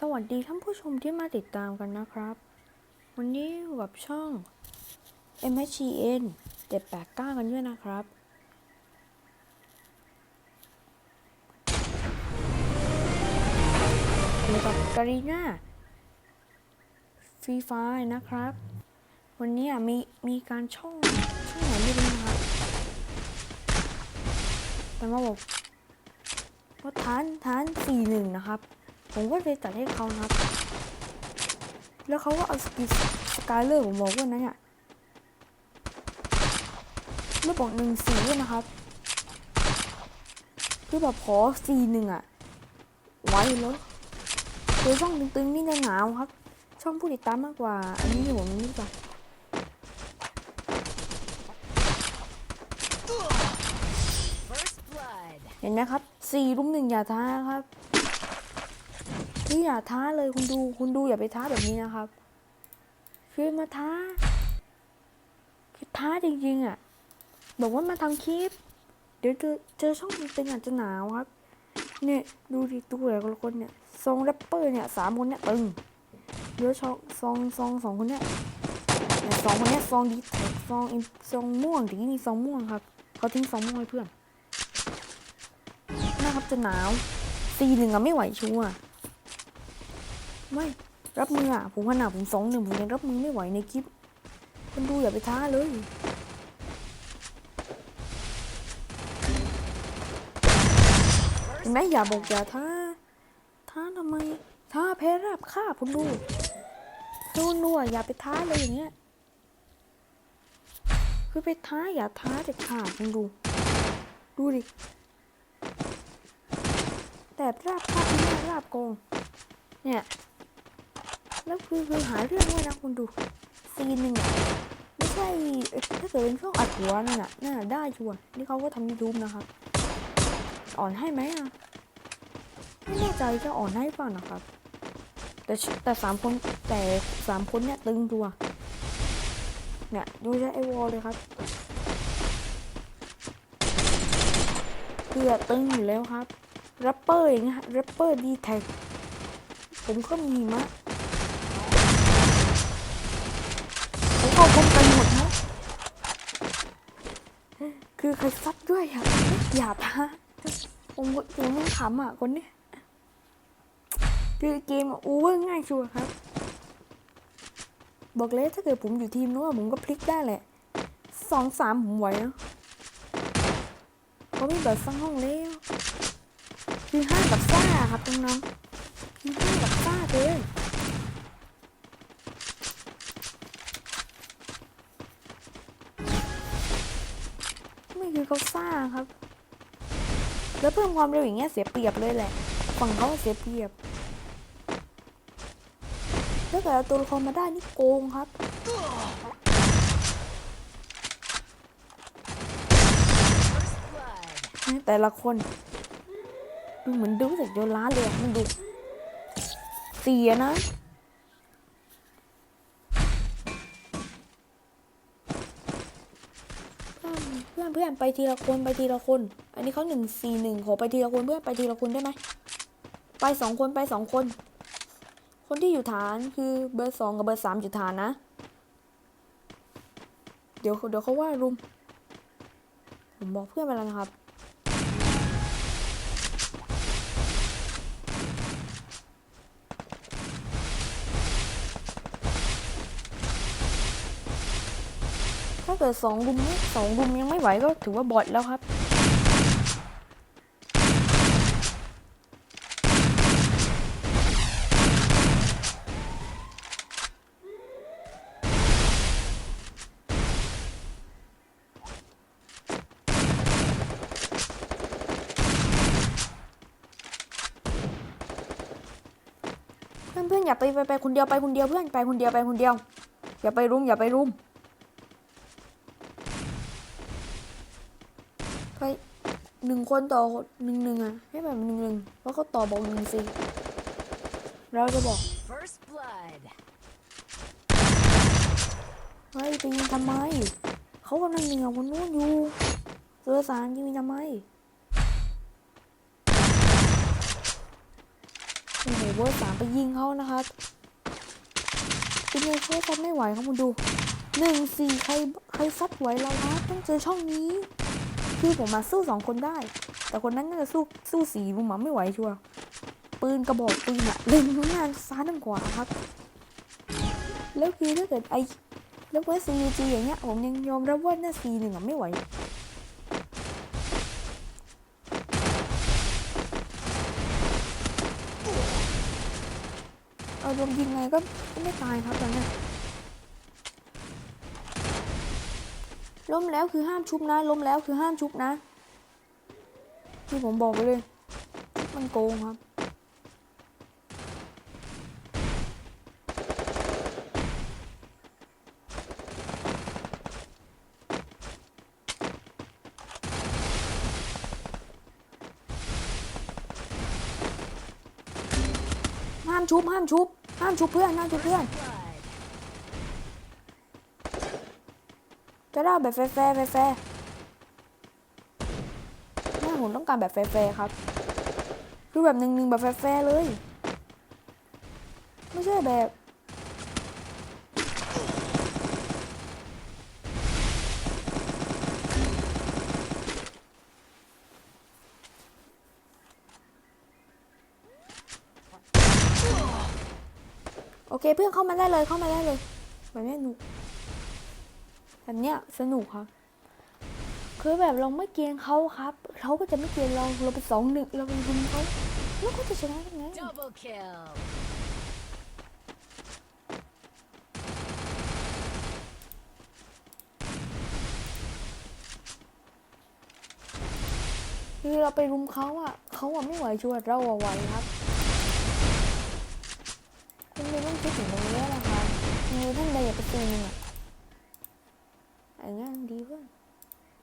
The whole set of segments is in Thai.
สวัสดีท่านผู้ชมที่มาติดตามกันนะครับ วันนี้กับช่อง MHN 789 กันด้วยนะครับ อยู่กับการีนาฟรีไฟนะครับ วันนี้มีมีการช่องช่องไหนไม่รู้นะครับแต่มาบอกว่าทานทานสี่หนึ่งนะครับ ผมก็เลยจัดให้เขานะครับแล้วเขาก็เอาสกีสกายเลอร์ผมบอกว่านั้นเนี่ยไม่บอกหนึ่งสีนะครับคือแบบขอสีหนึ่งอะไว้แล้วโดยช่องตึงๆนี่จะหนาวครับ ช่องผู้ติดตามมากกว่า อันนี้ผมนี่จ้ะ First blood. เห็นไหมครับสี่รุ่มหนึ่งอย่าท้าครับ พี่อย่าท้าเลยคุณดูคุณดูอย่าไปท้าแบบนี้นะครับ คือมาท้า คือท้าจริงๆอะ บอกว่ามาทำคลิป เดี๋ยวเจอเจอช่องตึงๆอาจจะหนาวครับ เนี่ยดูดิตัวแต่ละคนเนี่ยซองแรปเปอร์เนี่ยสามคนเนี่ยตึงเดี๋ยวช่องซองซองสองคนเนี่ยสองคนเนี่ยซองดีแท็กซองอินซองม่วงถึงมีซองม่วงครับเขาทิ้งซองม่วงให้เพื่อนนะครับจะหนาวซีหนึ่งอะไม่ไหวชัวร์ ไม่ รับมืออะ ผมขนาดผมสองหนึ่งผมยังรับมือไม่ไหวในคลิปคนดูอย่าไปท้าเลยเห็นไหมอย่าบอกอย่าท้า ท้าทำไม ท้าแพ้ราบฆ่าคุณดูดูนัวอย่าไปท้าเลยอย่างเงี้ย คือไปท้าอย่าท้าเด็ดขาดคุณดู ดูดิ แต่ราบคาบที่ราบโกงเนี่ย แล้วคือคือหาเรื่องด้วยนะคุณดูซีนหนึ่งอะไม่ใช่ถ้าเกิดเป็นช่วงอัดหัวนั่นน่ะน่าได้ชวร์นี่เขาก็ทำยูทูบนะครับ อ่อนให้ไหมอะไม่แน่ใจจะอ่อนให้เปล่านะครับ แต่แต่สามคนแต่สามคนเนี่ยตึงตัวเนี่ยดูใช้ไอวอลเลยครับเกือตึงอยู่แล้วครับแรปเปอร์อย่างเงี้ยแรปเปอร์ดีแท็กผมก็มีมะผม เข้าพบกันหมดนะคือใครซัดด้วยอะอย่าท้าผมผมมึงขำอะคนเนี้ยคือเกมอูเวอร์ง่ายชัวร์ครับ บอกเลยถ้าเกิดผมอยู่ทีมนู้นอะผมก็พลิกได้แหละสองสามผมไหวนะเขาไม่เปิดสังห้องแล้วคือห้ากับซ่าครับตรงนั้นคือห้ากับซ่าเลย คือเขาซ่าครับ แล้วเพิ่มความเร็วอย่างเงี้ยเสียเปรียบเลยแหละ ฝั่งเขาเสียเปรียบถ้าเกิดเอาตัวละครมาได้นี่โกงครับ แต่ละคนดูเหมือนดูจากโยล้าเลยมันดูเสียนะ เพื่อนเพื่อนไปทีละคนไปทีละคน อันนี้เขาหนึ่งสี่หนึ่งขอไปทีละคนเพื่อนไปทีละคนได้ไหมไปสองคนไปสองคน คนที่อยู่ฐานคือเบอร์สองกับเบอร์สามอยู่ฐานนะ เดี๋ยวเดี๋ยวเขาว่ารุม ผมบอกเพื่อนไปแล้วนะครับ ถ้าเกิดสองรุมไม่สองรุมยังไม่ไหวก็ถือว่าบอดแล้วครับ เพื่อนเพื่อนอย่าไปไปไปคนเดียวไปคนเดียวเพื่อนไปคนเดียวไปคนเดียว อย่าไปรุมอย่าไปรุม ไป หนึ่งคนต่อหนึ่งหนึ่งอะให้แบบหนึ่งหนึ่งแล้วก็ต่อบอกหนึ่งสิเราจะบอก First blood. เฮ้ยไปยิงทำไมเขากำลังยิงกับคนนู้นอยู่เสือสารยิงทำไมโอ้โหเวอร์สามไปยิงเขานะครับเป็นไงเพื่อซัดไม่ไหวครับคุณดูหนึ่งสี่ใครใครซัดไหวเราครับต้องเจอช่องนี้ คือผมมาสู้สองคนได้ แต่คนนั้นน่าจะสู้สู้สี่ลุงหมาไม่ไหวชัวร์ปืนกระบอกปืนอะเล็งทั้งานซ้ายทั้งขวาครับ แล้วคือถ้าเกิดไอแล้วเวสซีจีอย่างเงี้ยผมยังยอมรับว่าหน้าซีหนึ่งอะไม่ไหวเอาโดนยิงไงก็ไม่ตายครับตอนนี้ ล้มแล้วคือห้ามชุบนะ ล้มแล้วคือห้ามชุบนะ ที่ผมบอกไปเลย มันโกงครับ ห้ามชุบ ห้ามชุบ ห้ามชุบเพื่อน ห้ามชุบเพื่อน จะได้แบบแฟร์ๆแฟร์ๆไม่ผมต้องการแบบแฟร์ครับ คือแบบหนึ่งหนึ่งแบบแฟร์เลย ไม่ใช่แบบโอเคเพื่อนเข้ามาได้เลยเข้ามาได้เลยแบบนี้หนุก แบบเนี้ยสนุกครับ คือแบบเราไม่เกรียนเขาครับเขาก็จะไม่เกรียนเราเราเป็นสองหนึ่งเราเป็นรุมเขาแล้วก็จะชนะยังไง Double kill. คือเราไปรุมเขาอะเขาอะไม่ไหวชัวร์เราอะไหวครับคุณไม่ต้องคิดถึงตรงนี้นะครับคือท่านใดอยากไปตีนึงอะ อย่างเงี้ยดีเพื่อน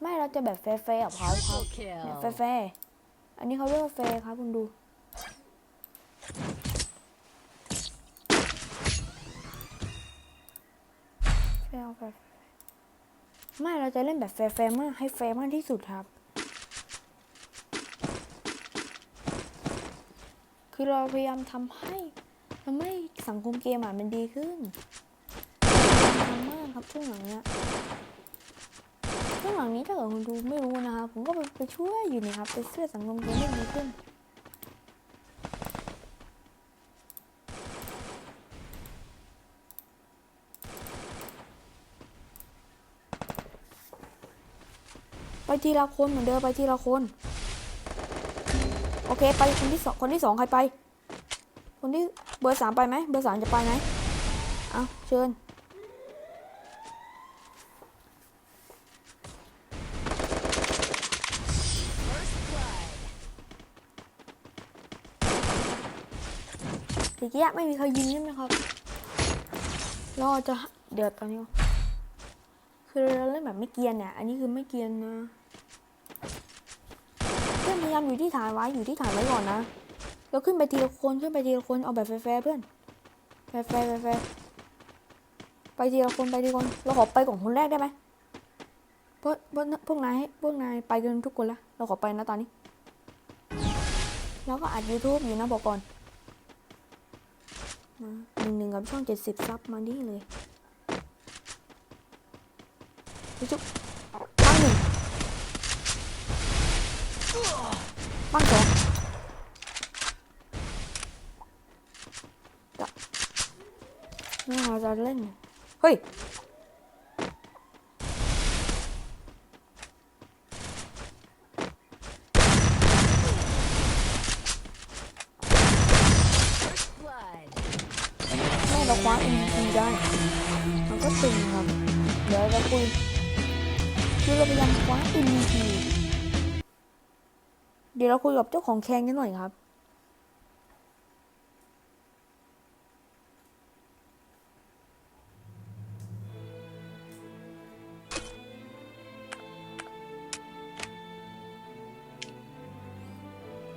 ไม่เราจะแบบแฟร์ๆกับเขาครับ Triple เนี่ย kill. แฟร์ๆอันนี้เขาเรียกว่าแฟร์ครับคุณดูแฟร์เอาแฟร์ไม่เราจะเล่นแบบแฟร์ๆมากให้แฟร์มากที่สุดครับ คือเราพยายามทำให้ทำให้สังคมเกมอะมันดีขึ้นทำมากครับช่วงหลังเนี้ย ช่วงหลังนี้ถ้าเกิดคุณดูไม่รู้นะครับผมก็ไปไปช่วยอยู่นี่ครับไปช่วยสังคมเกมให้ดีขึ้นไปทีละคนเหมือนเดิมไปทีละคน โอเค ไปคนที่สองคนที่สองใครไป คนที่เบอร์สามไปไหมเบอร์สามจะไปไหมเอาเชิญ ตะกี้ไม่มีใครยิงใช่ไหมครับรอจะเดือดตอนนี้ คือเราเล่นแบบไม่เกียนเนี่ย อันนี้คือไม่เกียนนะเพื่อนพยายามอยู่ที่ฐานไว้อยู่ที่ฐานไว้ก่อนนะเราขึ้นไปทีละคนขึ้นไปทีละคนเอาแบบแฟร์เพื่อนแฟร์ๆแฟร์ไปทีละคนไปทีละคนเราขอไปก่อนคนแรกได้ไหมเพราะพราะพวกนายพวกนายไปกันทุกคนล้วเราขอไปนะตอนนี้ แล้วก็อัด YouTube อยู่นะบอกก่อน มาหนึ่งหนึ่งกับช่องเจ็ดสิบซับมานี่เลยจุ๊บปั้งหนึ่งปั้งสองจะไม่เอาจะเล่น เฮ้ย เราคุยกับเจ้าของแคนกันหน่อยครับ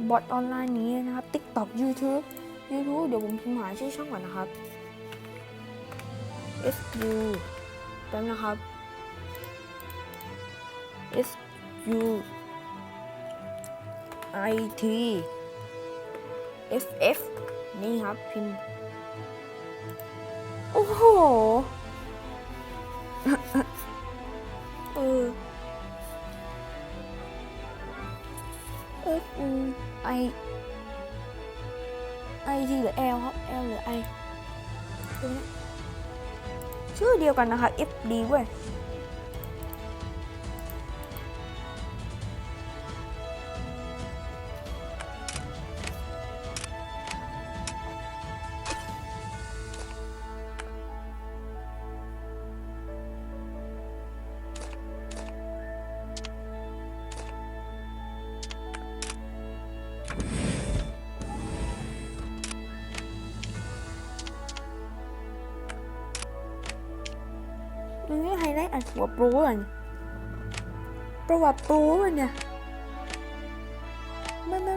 บอทออนไลน์นี้นะครับ TikTok YouTube YouTube เดี๋ยวผมพิมพ์หาชื่อช่องก่อนนะครับ S U แป๊บนะครับ S U I T F F นี่ครับพิมพ์ โอ้โห เออเออไอไอทีหรือ L ครับ L หรือ I ชื่อเดียวกันนะคะ F D เว้ย ไอัดหัวปรก่อนประวัติปรก่อนเนี่ยไม่ไม่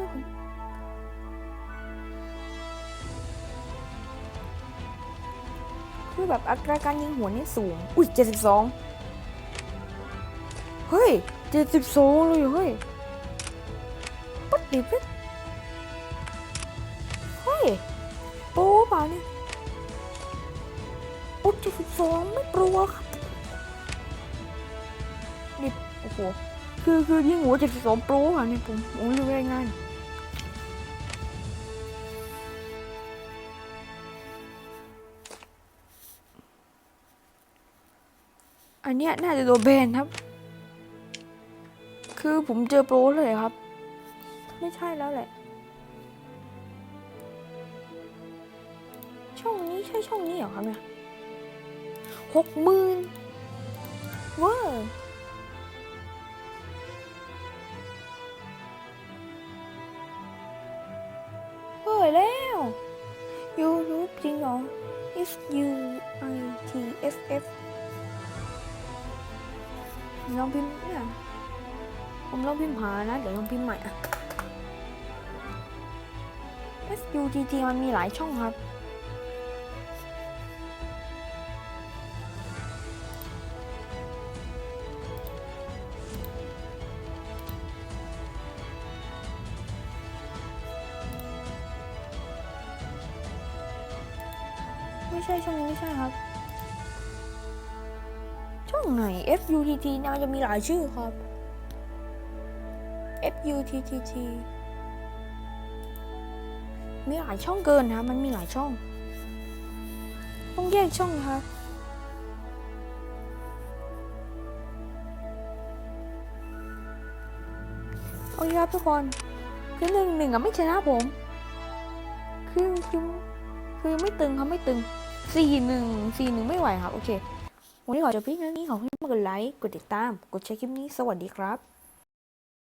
คือแบบอัตราการยิงหัวนี่สูง อุ้ยเจ็ดสิบสองเฮ้ยเจ็ดสิบสองเลยเฮ้ยปัดดิบเลยเฮ้ยโปรเปล่าเนี่ยโอ้เจ็ดสิบสองไม่โปรครับ โอ้โห คือคือยิงหัวเจ็ดสิบสองโปรอะนี่ผมผมรู้ได้ง่ายอันเนี้ยน่าจะโดนแบนครับ คือผมเจอโปรเลยครับ ไม่ใช่แล้วแหละ ช่องนี้ใช่ช่องนี้เหรอครับเนี่ยหกหมื่นเวอร์ ยูรูปจริงเหรอ F U I T F F ลองพิมพ์เนี่ยผมลองพิมพ์หานะ เดี๋ยวลองพิมพ์ใหม่อะ S U T T มันมีหลายช่องครับ ใช่ช่องนี้ไม่ใช่ครับ ช่องไหน F U T T เนี่ยมันจะมีหลายชื่อครับ F U T T T มีหลายช่องเกินนะมันมีหลายช่อง ต้องแยกช่องนะคะโอเคครับทุกคน คือหนึ่งหนึ่งอะไม่ชนะผม คือคือคือไม่ตึงครับไม่ตึง สี่หนึ่งสี่หนึ่งไม่ไหวครับ โอเค วันนี้ขอจบคลิปนี้ขอให้มากดไลค์ กดติดตาม กดแชร์คลิปนี้ สวัสดีครับ